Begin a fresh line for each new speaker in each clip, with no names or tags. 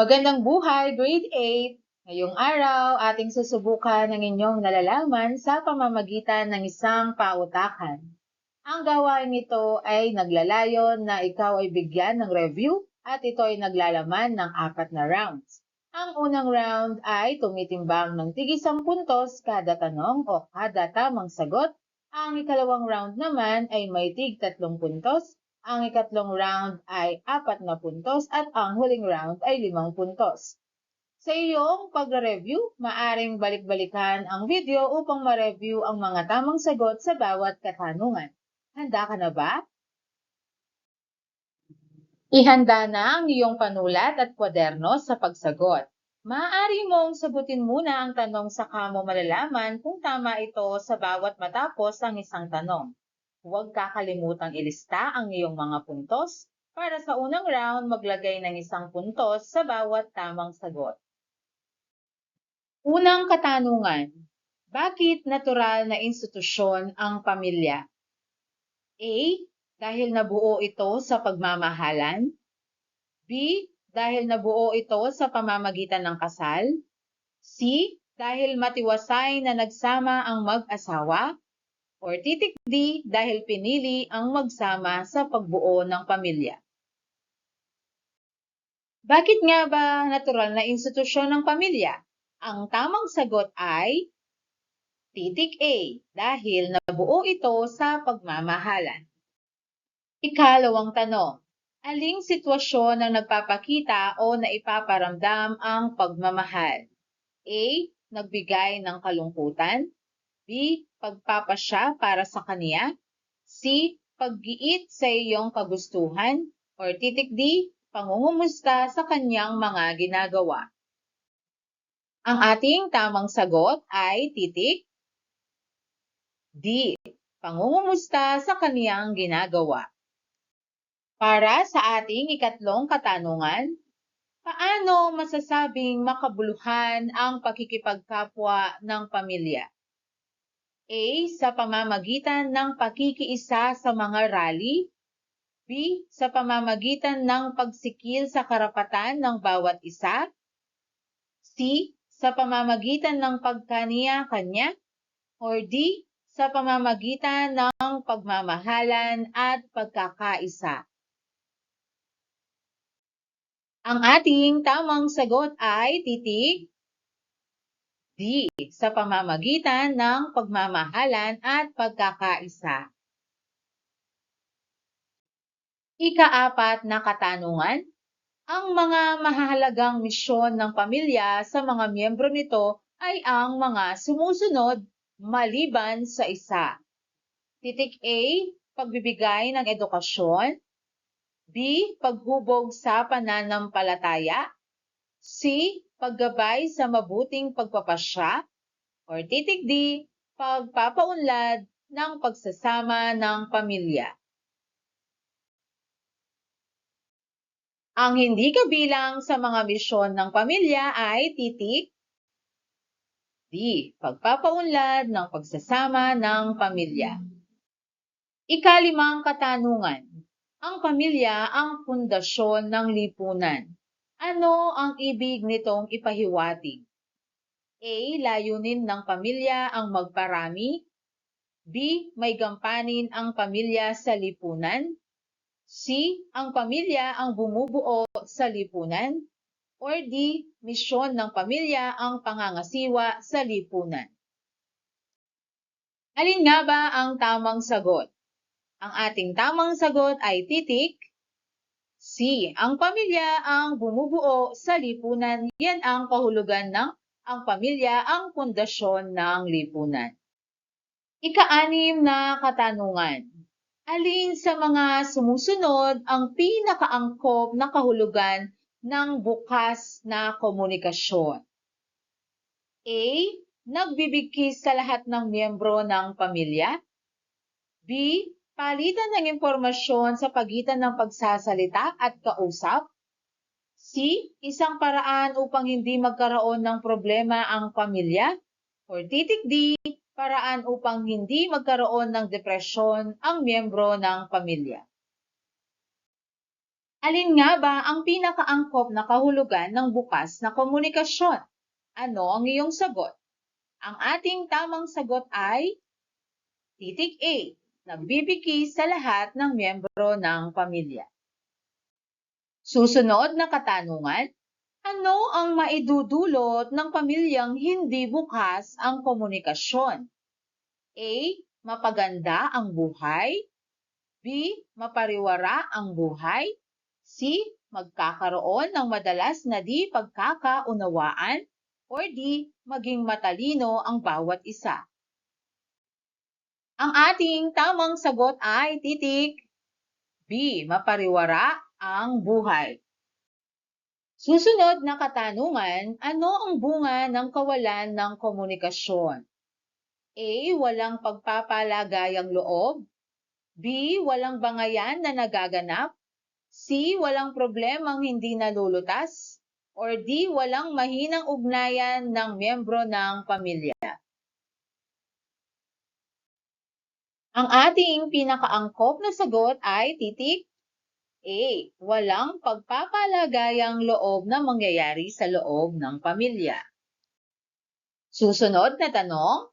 Magandang buhay, grade 8! Ngayong araw, ating susubukan ng inyong nalalaman sa pamamagitan ng isang pautakan. Ang gawain nito ay naglalayon na ikaw ay bigyan ng review at ito ay naglalaman ng apat na rounds. Ang unang round ay tumitimbang ng tigisang puntos kada tanong o kada tamang sagot. Ang ikalawang round naman ay may tig tatlong puntos ang ikatlong round ay apat na puntos at ang huling round ay limang puntos. Sa iyong pag-review, maaring balik-balikan ang video upang ma-review ang mga tamang sagot sa bawat katanungan. Handa ka na ba? Ihanda na ang iyong panulat at kwaderno sa pagsagot. Maaari mong sagutin muna ang tanong sa kamo malalaman kung tama ito sa bawat matapos ang isang tanong. Huwag kakalimutang ilista ang iyong mga puntos para sa unang round maglagay ng isang puntos sa bawat tamang sagot. Unang katanungan, bakit natural na institusyon ang pamilya? A. Dahil nabuo ito sa pagmamahalan. B. Dahil nabuo ito sa pamamagitan ng kasal. C. Dahil matiwasay na nagsama ang mag-asawa or titik D dahil pinili ang magsama sa pagbuo ng pamilya. Bakit nga ba natural na institusyon ng pamilya? Ang tamang sagot ay titik A dahil nabuo ito sa pagmamahalan. Ikalawang tanong, aling sitwasyon ang nagpapakita o naipaparamdam ang pagmamahal? A. Nagbigay ng kalungkutan. B pagpapasya para sa kanya. C. Paggiit sa iyong kagustuhan. Or titik D. Pangungumusta sa kanyang mga ginagawa. Ang ating tamang sagot ay titik D. Pangungumusta sa kaniyang ginagawa. Para sa ating ikatlong katanungan, paano masasabing makabuluhan ang pakikipagkapwa ng pamilya? A. Sa pamamagitan ng pakikiisa sa mga rally. B. Sa pamamagitan ng pagsikil sa karapatan ng bawat isa. C. Sa pamamagitan ng pagkaniya-kanya. Or D. Sa pamamagitan ng pagmamahalan at pagkakaisa. Ang ating tamang sagot ay titik D. Sa pamamagitan ng pagmamahalan at pagkakaisa. Ikaapat na katanungan, ang mga mahahalagang misyon ng pamilya sa mga miyembro nito ay ang mga sumusunod maliban sa isa. Titik A, pagbibigay ng edukasyon. B, paghubog sa pananampalataya. C, paggabay sa mabuting pagpapasya, or titik D, pagpapaunlad ng pagsasama ng pamilya. Ang hindi kabilang sa mga misyon ng pamilya ay titik D. Pagpapaunlad ng pagsasama ng pamilya. Ikalimang katanungan. Ang pamilya ang pundasyon ng lipunan. Ano ang ibig nitong ipahiwatig? A. Layunin ng pamilya ang magparami. B. May gampanin ang pamilya sa lipunan. C. Ang pamilya ang bumubuo sa lipunan. Or D. Misyon ng pamilya ang pangangasiwa sa lipunan. Alin nga ba ang tamang sagot? Ang ating tamang sagot ay titik C. Ang pamilya ang bumubuo sa lipunan. Yan ang kahulugan ng ang pamilya ang pundasyon ng lipunan. Ika-anim na katanungan. Alin sa mga sumusunod ang pinakaangkop na kahulugan ng bukas na komunikasyon? A. Nagbibigkis sa lahat ng miyembro ng pamilya. B palitan ng impormasyon sa pagitan ng pagsasalita at kausap. C. Isang paraan upang hindi magkaroon ng problema ang pamilya. Or titik D. Paraan upang hindi magkaroon ng depresyon ang miyembro ng pamilya. Alin nga ba ang pinakaangkop na kahulugan ng bukas na komunikasyon? Ano ang iyong sagot? Ang ating tamang sagot ay titik A, nagbibigay sa lahat ng miyembro ng pamilya. Susunod na katanungan, ano ang maidudulot ng pamilyang hindi bukas ang komunikasyon? A. Mapaganda ang buhay. B. Mapariwara ang buhay. C. Magkakaroon ng madalas na di pagkakaunawaan. Or D. Maging matalino ang bawat isa. Ang ating tamang sagot ay titik B. Mapariwara ang buhay. Susunod na katanungan, ano ang bunga ng kawalan ng komunikasyon? A. Walang pagpapalagayang loob. B. Walang bangayan na nagaganap. C. Walang problemang hindi nalulutas. Or D. Walang mahinang ugnayan ng miyembro ng pamilya. Ang ating pinakaangkop na sagot ay titik A. Walang pagpapalagayang loob na mangyayari sa loob ng pamilya. Susunod na tanong,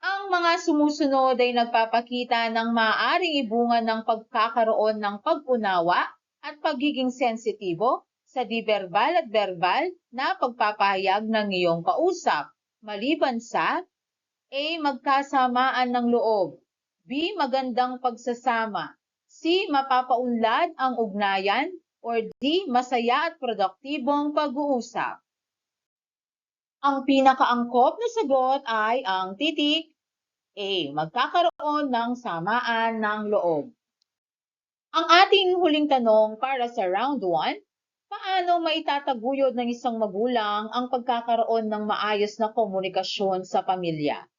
ang mga sumusunod ay nagpapakita ng maaaring ibunga ng pagkakaroon ng pag-unawa at pagiging sensitibo sa di-verbal at verbal na pagpapahayag ng iyong kausap, maliban sa A. Magkasamaan ng loob B. Magandang pagsasama C. Mapapaunlad ang ugnayan or D. Masaya at produktibong pag-uusap. Ang pinakaangkop na sagot ay ang titik A. Magkakaroon ng samaan ng loob. Ang ating huling tanong para sa round 1, paano maitataguyod ng isang magulang ang pagkakaroon ng maayos na komunikasyon sa pamilya?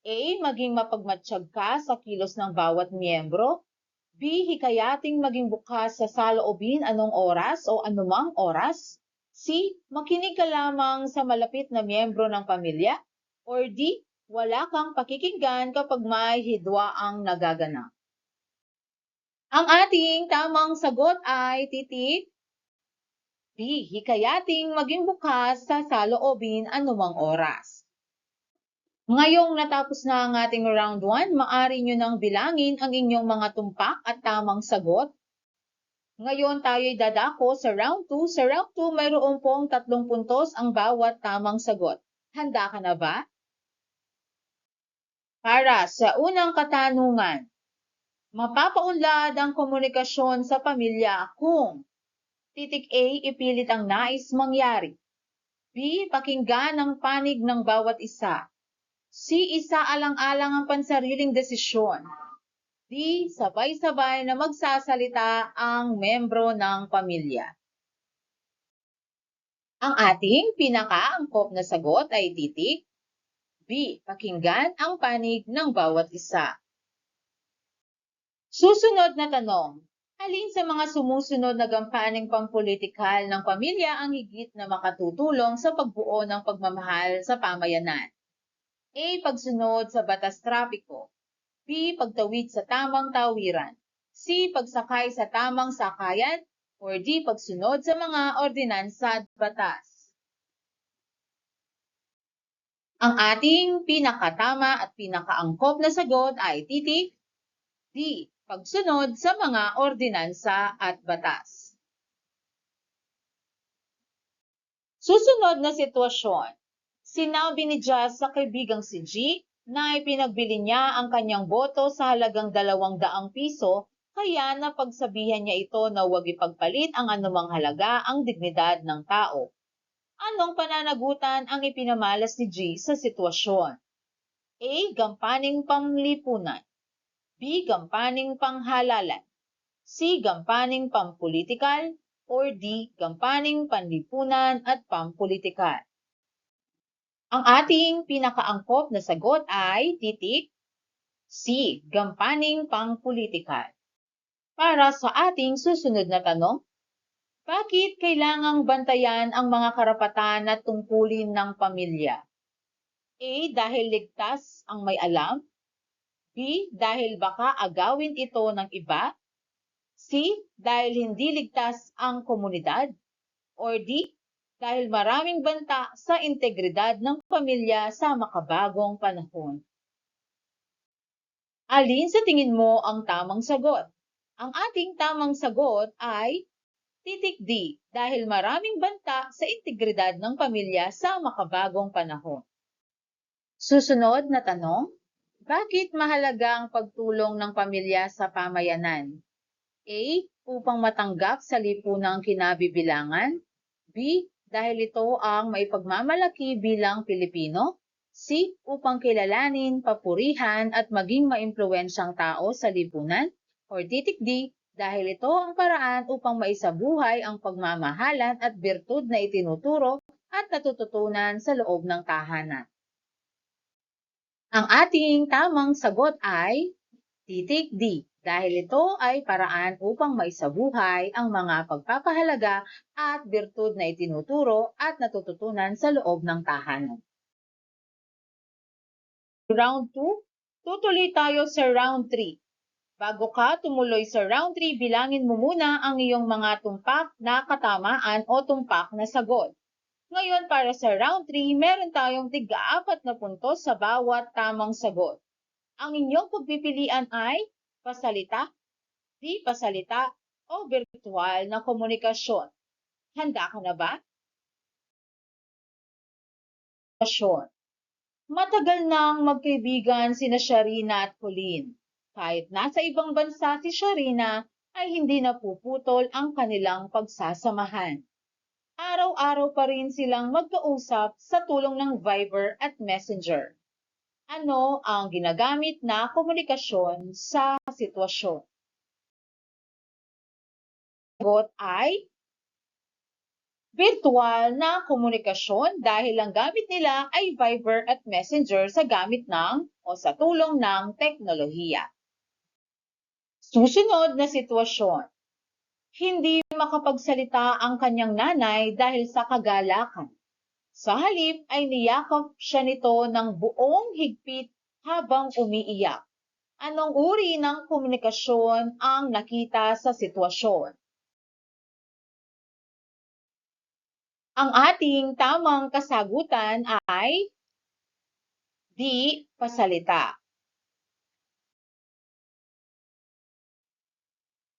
A. Maging mapagmatsyag ka sa kilos ng bawat miyembro. B. Hikayating maging bukas sa saloobin anong oras o anumang oras. C. Makinig ka lamang sa malapit na miyembro ng pamilya. Or D. Wala kang pakikinggan kapag may hidwa ang nagaganap. Ang ating tamang sagot ay titik B. Hikayating maging bukas sa saloobin anumang oras. Ngayong natapos na ang ating round 1, maaari nyo nang bilangin ang inyong mga tumpak at tamang sagot. Ngayon tayo'y dadako sa round 2. Sa round 2, mayroon pong tatlong puntos ang bawat tamang sagot. Handa ka na ba? Para sa unang katanungan, mapapaunlad ang komunikasyon sa pamilya kung titik A, ipilit ang nais mangyari. B, pakinggan ang panig ng bawat isa. C. Isa-alang-alang ang pansariling desisyon. D. Sabay-sabay na magsasalita ang membro ng pamilya. Ang ating pinakaangkop na sagot ay titik. B. Pakinggan ang panig ng bawat isa. Susunod na tanong. Alin sa mga sumusunod na gampaning pampolitikal ng pamilya ang higit na makatutulong sa pagbuo ng pagmamahal sa pamayanan? A. Pagsunod sa batas trapiko. B. Pagtawid sa tamang tawiran. C. Pagsakay sa tamang sakayan. Or D. Pagsunod sa mga ordinansa at batas. Ang ating pinakatama at pinakaangkop na sagot ay titik D. Pagsunod sa mga ordinansa at batas. Susunod na sitwasyon. Sinabi ni Jazz sa kaibigang si G na ipinagbili niya ang kanyang boto sa halagang dalawang daang piso kaya napagsabihan niya ito na huwag ipagpalit ang anumang halaga ang dignidad ng tao. Anong pananagutan ang ipinamalas ni G sa sitwasyon? A. Gampaning panglipunan. B. Gampaning panghalalan. C. Gampaning pampolitikal. Or D. Gampaning panlipunan at pampolitikal. Ang ating pinakaangkop na sagot ay titik C. Gampaning pangpolitikal. Para sa ating susunod na tanong, bakit kailangang bantayan ang mga karapatan at tungkulin ng pamilya? A. Dahil ligtas ang may alam. B. Dahil baka agawin ito ng iba. C. Dahil hindi ligtas ang komunidad. Or D. Dahil maraming banta sa integridad ng pamilya sa makabagong panahon. Alin sa tingin mo ang tamang sagot? Ang ating tamang sagot ay titik D dahil maraming banta sa integridad ng pamilya sa makabagong panahon. Susunod na tanong, bakit mahalaga ang pagtulong ng pamilya sa pamayanan? A. Upang matanggap sa lipunang kinabibilangan. B. Dahil ito ang maipagmamalaki bilang Pilipino. C. Upang kilalanin, papurihan at maging maimpluwensyang tao sa lipunan. Or titik D. Dahil ito ang paraan upang maisabuhay ang pagmamahalan at birtud na itinuturo at natututunan sa loob ng tahanan. Ang ating tamang sagot ay titik D dahil ito ay paraan upang maisabuhay ang mga pagpapahalaga at birtud na itinuturo at natututunan sa loob ng tahanan. Round 2, tutuloy tayo sa round 3. Bago ka tumuloy sa round 3, bilangin mo muna ang iyong mga tumpak na katamaan o tumpak na sagot. Ngayon para sa round 3, meron tayong tiga-apat na puntos sa bawat tamang sagot. Ang inyong pagpipilian ay pasalita, di pasalita, o virtual na komunikasyon. Handa ka na ba? Matagal nang magkaibigan sina Sharina at Colleen. Kahit nasa ibang bansa si Sharina, ay hindi napuputol ang kanilang pagsasamahan. Araw-araw pa rin silang magkausap sa tulong ng Viber at Messenger ano ang ginagamit na komunikasyon sa sitwasyon. Sagot ay virtual na komunikasyon dahil ang gamit nila ay Viber at Messenger sa gamit ng o sa tulong ng teknolohiya. Susunod na sitwasyon. Hindi makapagsalita ang kanyang nanay dahil sa kagalakan. Sa halip ay niyakap siya nito ng buong higpit habang umiiyak. Anong uri ng komunikasyon ang nakita sa sitwasyon? Ang ating tamang kasagutan ay di pasalita.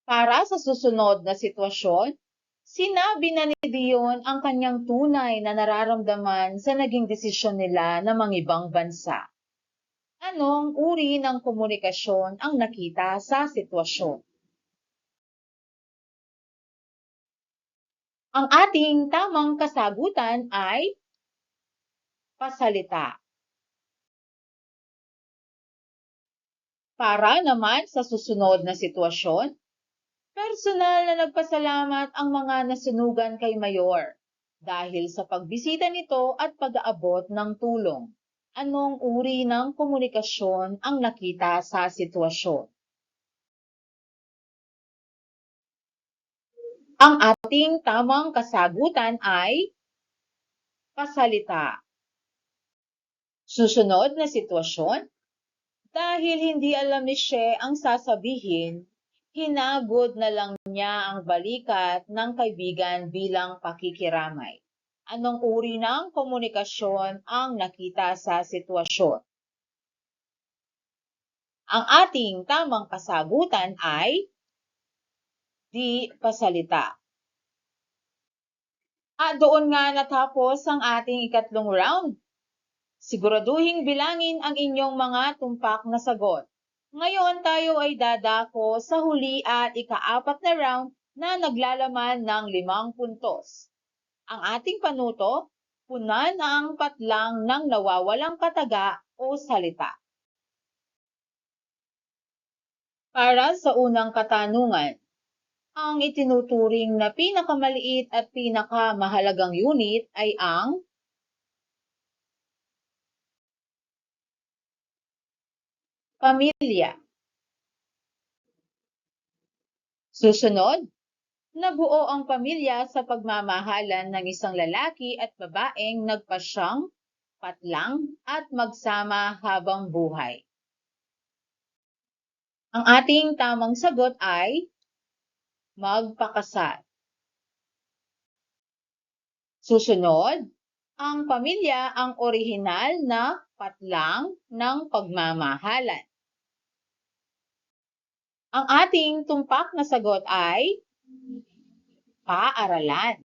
Para sa susunod na sitwasyon, Sinabi na ni Dion ang kanyang tunay na nararamdaman sa naging desisyon nila na mangibang bansa. Anong uri ng komunikasyon ang nakita sa sitwasyon? Ang ating tamang kasagutan ay pasalita. Para naman sa susunod na sitwasyon, Personal na nagpasalamat ang mga nasunugan kay Mayor dahil sa pagbisita nito at pag-aabot ng tulong. Anong uri ng komunikasyon ang nakita sa sitwasyon? Ang ating tamang kasagutan ay pasalita. Susunod na sitwasyon, dahil hindi alam ni She ang sasabihin, hinagod na lang niya ang balikat ng kaibigan bilang pakikiramay. Anong uri ng komunikasyon ang nakita sa sitwasyon? Ang ating tamang kasagutan ay di pasalita. At doon nga natapos ang ating ikatlong round. Siguraduhing bilangin ang inyong mga tumpak na sagot. Ngayon tayo ay dadako sa huli at ikaapat na round na naglalaman ng limang puntos. Ang ating panuto, punan ang patlang ng nawawalang kataga o salita. Para sa unang katanungan, ang itinuturing na pinakamaliit at pinakamahalagang unit ay ang Pamilya Susunod, nabuo ang pamilya sa pagmamahalan ng isang lalaki at babaeng nagpasyang, patlang at magsama habang buhay. Ang ating tamang sagot ay magpakasal. Susunod, ang pamilya ang orihinal na patlang ng pagmamahalan. Ang ating tumpak na sagot ay paaralan.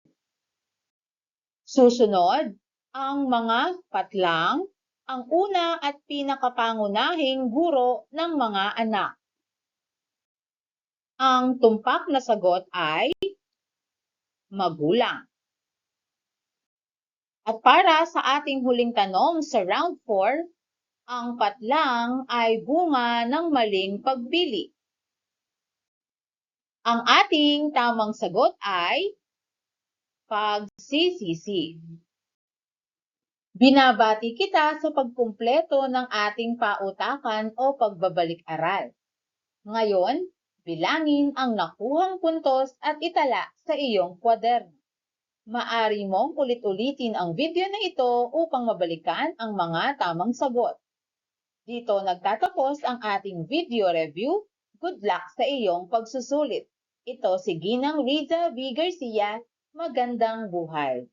Susunod, ang mga patlang ang una at pinakapangunahing guro ng mga anak. Ang tumpak na sagot ay magulang. At para sa ating huling tanong sa round 4, ang patlang ay bunga ng maling pagpili. Ang ating tamang sagot ay pagsisisi. Binabati kita sa pagkumpleto ng ating pautakan o pagbabalik-aral. Ngayon, bilangin ang nakuhang puntos at itala sa iyong kwaderno. Maari mong ulit-ulitin ang video na ito upang mabalikan ang mga tamang sagot. Dito nagtatapos ang ating video review. Good luck sa iyong pagsusulit. Ito si Ginang Riza V. Garcia. Magandang buhay!